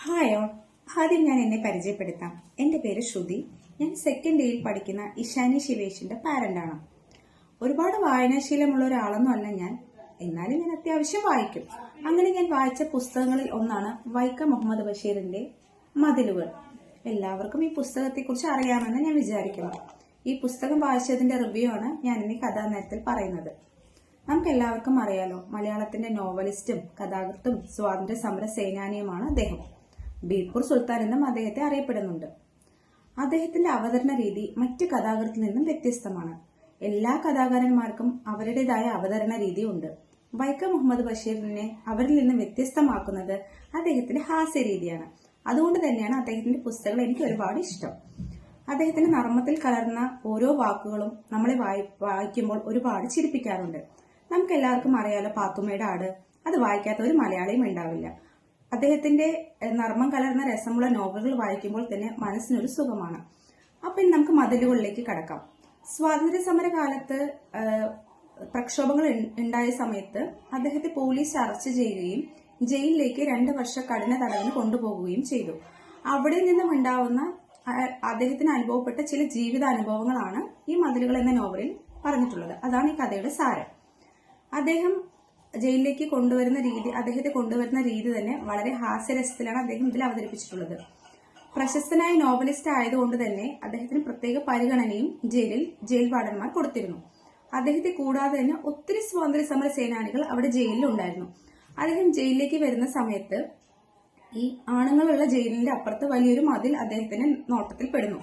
ഹായോ ആദ്യം ഞാൻ എന്നെ പരിചയപ്പെടുത്താം. എന്റെ പേര് ശ്രുതി. ഞാൻ സെക്കൻഡ് ഇയറിൽ പഠിക്കുന്ന ഇഷാനി ശിവേഷിന്റെ പാരന്റാണ് ഒരുപാട് വായനാശീലമുള്ള ഒരാളൊന്നും അല്ല ഞാൻ. എന്നാലും ഞാൻ അത്യാവശ്യം വായിക്കും. അങ്ങനെ ഞാൻ വായിച്ച പുസ്തകങ്ങളിൽ ഒന്നാണ് വൈക്കം മുഹമ്മദ് ബഷീറിന്റെ മതിലുകൾ. എല്ലാവർക്കും ഈ പുസ്തകത്തെക്കുറിച്ച് അറിയാമെന്ന് ഞാൻ വിചാരിക്കുന്നു. ഈ പുസ്തകം വായിച്ചതിന്റെ റിവ്യൂ ആണ് ഞാൻ ഇനി കഥാനേരത്തിൽ പറയുന്നത്. നമുക്ക് എല്ലാവർക്കും അറിയാലോ മലയാളത്തിന്റെ നോവലിസ്റ്റും കഥാകൃത്തും സ്വാതന്ത്ര്യ സമര സേനാനിയുമാണ് അദ്ദേഹം. ബീർപൂർ സുൽത്താൻ എന്നും അദ്ദേഹത്തെ അറിയപ്പെടുന്നുണ്ട്. അദ്ദേഹത്തിന്റെ അവതരണ രീതി മറ്റ് കഥാകൃത്തിൽ നിന്നും വ്യത്യസ്തമാണ്. എല്ലാ കഥാകാരന്മാർക്കും അവരുടേതായ അവതരണ രീതി ഉണ്ട് വൈക്കം മുഹമ്മദ് ബഷീറിനെ അവരിൽ നിന്ന് വ്യത്യസ്തമാക്കുന്നത് അദ്ദേഹത്തിന്റെ ഹാസ്യ രീതിയാണ്. അതുകൊണ്ട് തന്നെയാണ് അദ്ദേഹത്തിന്റെ പുസ്തകങ്ങൾ എനിക്ക് ഒരുപാട് ഇഷ്ടം. അദ്ദേഹത്തിന്റെ നർമ്മത്തിൽ കലർന്ന ഓരോ വാക്കുകളും നമ്മളെ വായി വായിക്കുമ്പോൾ ഒരുപാട് ചിരിപ്പിക്കാറുണ്ട്. നമുക്ക് എല്ലാവർക്കും അറിയാലോ പാത്തുമ്മയുടെ ആട്. അത് വായിക്കാത്ത ഒരു മലയാളിയും ഉണ്ടാവില്ല. അദ്ദേഹത്തിന്റെ നർമ്മം കലർന്ന രസമുള്ള നോവലുകൾ വായിക്കുമ്പോൾ തന്നെ മനസ്സിനൊരു സുഖമാണ്. അപ്പൊ ഇനി നമുക്ക് മതിലുകളിലേക്ക് കടക്കാം. സ്വാതന്ത്ര്യ സമര കാലത്ത് പ്രക്ഷോഭങ്ങൾ ഉണ്ടായ സമയത്ത് അദ്ദേഹത്തെ പോലീസ് അറസ്റ്റ് ചെയ്യുകയും ജയിലിലേക്ക് രണ്ട് വർഷ കഠിന തടവിന് കൊണ്ടുപോകുകയും ചെയ്തു. അവിടെ നിന്നും ഉണ്ടാവുന്ന അദ്ദേഹത്തിന് അനുഭവപ്പെട്ട ചില ജീവിതാനുഭവങ്ങളാണ് ഈ മതിലുകൾ എന്ന നോവലിൽ പറഞ്ഞിട്ടുള്ളത്. അതാണ് ഈ കഥയുടെ സാരം. അദ്ദേഹം ജയിലിലേക്ക് കൊണ്ടുവരുന്ന രീതി അദ്ദേഹത്തെ കൊണ്ടുവരുന്ന രീതി തന്നെ വളരെ ഹാസ്യരസത്തിലാണ് അദ്ദേഹം ഇതിൽ അവതരിപ്പിച്ചിട്ടുള്ളത്. പ്രശസ്തനായ നോവലിസ്റ്റ് ആയതുകൊണ്ട് തന്നെ അദ്ദേഹത്തിന് പ്രത്യേക പരിഗണനയും ജയിലിൽ ജയിൽ വാർഡന്മാർ കൊടുത്തിരുന്നു. അദ്ദേഹത്തെ കൂടാതെ തന്നെ ഒത്തിരി സ്വാതന്ത്ര്യ സമര സേനാനികൾ അവിടെ ജയിലിൽ ഉണ്ടായിരുന്നു അദ്ദേഹം ജയിലിലേക്ക് വരുന്ന സമയത്ത് ഈ ആണുങ്ങളുള്ള ജയിലിന്റെ അപ്പുറത്ത് വലിയൊരു മതിൽ അദ്ദേഹത്തിന് നോട്ടത്തിൽ പെടുന്നു.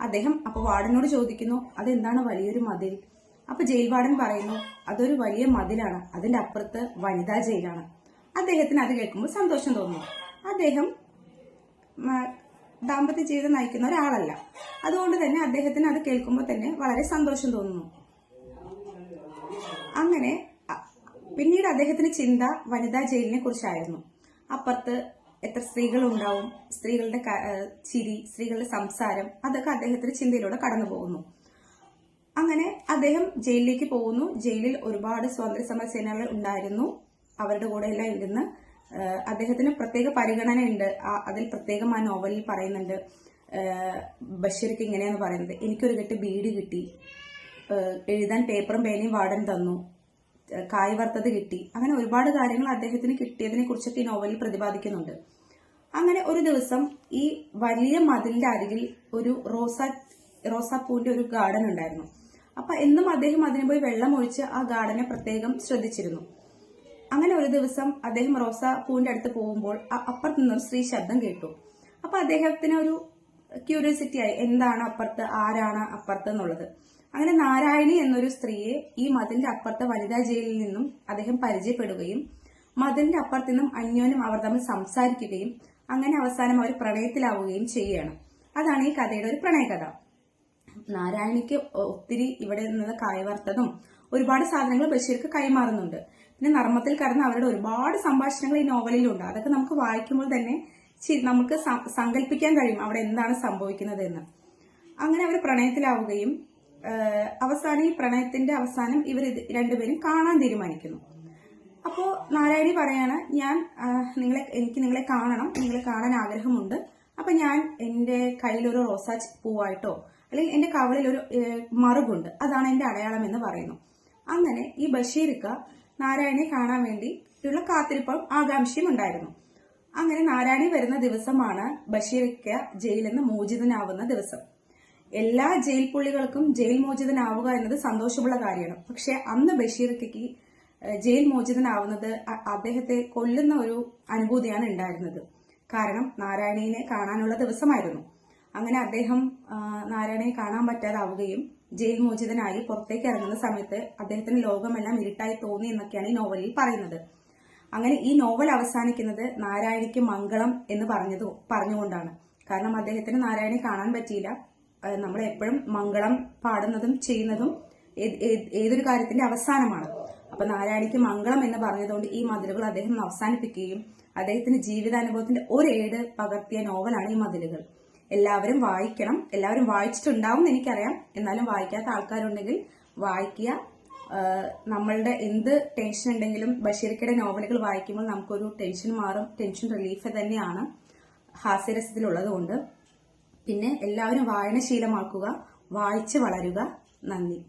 അദ്ദേഹം അപ്പോൾ വാർഡനോട് ചോദിക്കുന്നു അതെന്താണ് വലിയൊരു മതിൽ? അപ്പൊ ജയിൽവാടൻ പറയുന്നു അതൊരു വലിയ മതിലാണ്. അതിന്റെ അപ്പുറത്ത് വനിതാ ജയിലാണ്. അദ്ദേഹത്തിന് അത് കേൾക്കുമ്പോൾ സന്തോഷം തോന്നുന്നു. അദ്ദേഹം ദാമ്പത്യ ജീവിതം നയിക്കുന്ന ഒരാളല്ല. അതുകൊണ്ട് തന്നെ അദ്ദേഹത്തിന് അത് കേൾക്കുമ്പോൾ തന്നെ വളരെ സന്തോഷം തോന്നുന്നു. അങ്ങനെ പിന്നീട് അദ്ദേഹത്തിന് ചിന്ത വനിതാ ജയിലിനെ കുറിച്ചായിരുന്നു. അപ്പുറത്ത് എത്ര സ്ത്രീകൾ ഉണ്ടാവും സ്ത്രീകളുടെ ചിരി സ്ത്രീകളുടെ സംസാരം അതൊക്കെ അദ്ദേഹത്തിന്റെ ചിന്തയിലൂടെ കടന്നു പോകുന്നു അങ്ങനെ അദ്ദേഹം ജയിലിലേക്ക് പോകുന്നു. ജയിലിൽ ഒരുപാട് സ്വാതന്ത്ര്യ സമര സേനകൾ ഉണ്ടായിരുന്നു. അവരുടെ കൂടെ എല്ലാം ഇരുന്ന് അദ്ദേഹത്തിന് പ്രത്യേക പരിഗണന ഉണ്ട് അതിൽ പ്രത്യേകം ആ നോവലിൽ പറയുന്നുണ്ട് ബഷീർക്ക് ഇങ്ങനെയാണ് പറയുന്നത്. എനിക്കൊരു കെട്ട് ബീഡി കിട്ടി. എഴുതാൻ പേപ്പറും പേനയും വാടൻ തന്നു. കായ് വറുത്തത് കിട്ടി. അങ്ങനെ ഒരുപാട് കാര്യങ്ങൾ അദ്ദേഹത്തിന് കിട്ടിയതിനെ കുറിച്ചൊക്കെ ഈ നോവലിൽ പ്രതിപാദിക്കുന്നുണ്ട്. അങ്ങനെ ഒരു ദിവസം ഈ വലിയ മതിലിന്റെ അരികിൽ ഒരു റോസാ റോസാപ്പൂവിന്റെ ഒരു ഗാർഡൻ ഉണ്ടായിരുന്നു. അപ്പൊ എന്നും അദ്ദേഹം അതിന് പോയി വെള്ളം ഒഴിച്ച് ആ ഗാർഡനെ പ്രത്യേകം ശ്രദ്ധിച്ചിരുന്നു. അങ്ങനെ ഒരു ദിവസം അദ്ദേഹം റോസ പൂവിന്റെ അടുത്ത് പോകുമ്പോൾ അപ്പുറത്ത് നിന്നൊരു സ്ത്രീ ശബ്ദം കേട്ടു. അപ്പൊ അദ്ദേഹത്തിന് ഒരു ക്യൂരിയോസിറ്റി ആയി എന്താണ് അപ്പുറത്ത് ആരാണ് അപ്പുറത്ത് എന്നുള്ളത്. അങ്ങനെ നാരായണി എന്നൊരു സ്ത്രീയെ ഈ മതിലിന്റെ അപ്പുറത്തെ വനിതാ ജയിലിൽ നിന്നും അദ്ദേഹം പരിചയപ്പെടുകയും മതിലിന്റെ അപ്പുറത്ത് നിന്നും അന്യോന്യം അവർ തമ്മിൽ സംസാരിക്കുകയും അങ്ങനെ അവസാനം അവർ പ്രണയത്തിലാവുകയും ചെയ്യുകയാണ്. അതാണ് ഈ കഥയുടെ ഒരു പ്രണയകഥ. നാരായണിക്ക് ഒത്തിരി ഇവിടെ നിന്ന് കായവർത്തതും ഒരുപാട് സാധനങ്ങൾ ബഷീർക്ക് കൈമാറുന്നുണ്ട്. പിന്നെ നർമ്മത്തിൽ കടന്ന് അവരുടെ ഒരുപാട് സംഭാഷണങ്ങൾ ഈ നോവലിലുണ്ട്. അതൊക്കെ നമുക്ക് വായിക്കുമ്പോൾ തന്നെ നമുക്ക് സങ്കല്പിക്കാൻ കഴിയും അവിടെ എന്താണ് സംഭവിക്കുന്നത് എന്ന് അങ്ങനെ അവർ പ്രണയത്തിലാവുകയും അവസാനം ഈ പ്രണയത്തിന്റെ അവസാനം ഇവർ രണ്ടുപേരും കാണാൻ തീരുമാനിക്കുന്നു. അപ്പോ നാരായണി പറയാണ് ഞാൻ നിങ്ങളെ എനിക്ക് നിങ്ങളെ കാണണം നിങ്ങളെ കാണാൻ ആഗ്രഹമുണ്ട്. അപ്പൊ ഞാൻ എന്റെ കയ്യിലൊരു റോസാ പൂവായിട്ടോ അല്ലെങ്കിൽ എന്റെ കവളിൽ ഒരു മറുകുണ്ട്. അതാണ് എന്റെ അടയാളം എന്ന് പറയുന്നു. അങ്ങനെ ഈ ബഷീർക്ക നാരായണെ കാണാൻ വേണ്ടി ഉള്ള കാത്തിരിപ്പും ആകാംക്ഷയും ഉണ്ടായിരുന്നു. അങ്ങനെ നാരായണി വരുന്ന ദിവസമാണ് ബഷീർക്ക ജയിലിൽ നിന്ന് മോചിതനാവുന്ന ദിവസം. എല്ലാ ജയിൽ പുള്ളികൾക്കും ജയിൽ മോചിതനാവുക എന്നത് സന്തോഷമുള്ള കാര്യമാണ്. പക്ഷെ അന്ന് ബഷീർക്കയ്ക്ക് ജയിൽ മോചിതനാവുന്നത് അദ്ദേഹത്തെ കൊല്ലുന്ന ഒരു അനുഭൂതിയാണ് ഉണ്ടായിരുന്നത്. കാരണം നാരായണീനെ കാണാനുള്ള ദിവസമായിരുന്നു. അങ്ങനെ അദ്ദേഹം നാരായണനെ കാണാൻ പറ്റാതാവുകയും ജയിൽ മോചിതനായി പുറത്തേക്ക് ഇറങ്ങുന്ന സമയത്ത് അദ്ദേഹത്തിന് ലോകമെല്ലാം ഇരുട്ടായി തോന്നി എന്നൊക്കെയാണ് ഈ നോവലിൽ പറയുന്നത്. അങ്ങനെ ഈ നോവൽ അവസാനിക്കുന്നത് നാരായണിക്ക് മംഗളം എന്ന് പറഞ്ഞത് പറഞ്ഞുകൊണ്ടാണ്. കാരണം അദ്ദേഹത്തിന് നാരായണി കാണാൻ പറ്റിയില്ല. നമ്മൾ എപ്പോഴും മംഗളം പാടുന്നതും ചെയ്യുന്നതും ഏത്- ഏത്- ഏതൊരു കാര്യത്തിന്റെ അവസാനമാണ്. അപ്പൊ നാരായണിക്ക് മംഗളം എന്ന് പറഞ്ഞതുകൊണ്ട് ഈ മതിലുകൾ അദ്ദേഹം അവസാനിപ്പിക്കുകയും അദ്ദേഹത്തിന്റെ ജീവിതാനുഭവത്തിന്റെ ഒരേട് പകർത്തിയ നോവലാണ് ഈ മതിലുകൾ. എല്ലാവരും വായിക്കണം. എല്ലാവരും വായിച്ചിട്ടുണ്ടാവും എനിക്കറിയാം. എന്നാലും വായിക്കാത്ത ആൾക്കാരുണ്ടെങ്കിൽ വായിക്കുക. നമ്മളുടെ എന്ത് ടെൻഷൻ ഉണ്ടെങ്കിലും ബഷീർക്കയുടെ നോവലുകൾ വായിക്കുമ്പോൾ നമുക്കൊരു ടെൻഷൻ മാറും. ടെൻഷൻ റിലീഫ് തന്നെയാണ് ഹാസ്യരസത്തിലുള്ളത് കൊണ്ട് പിന്നെ എല്ലാവരും വായനശീലമാക്കുക. വായിച്ച് വളരുക. നന്ദി.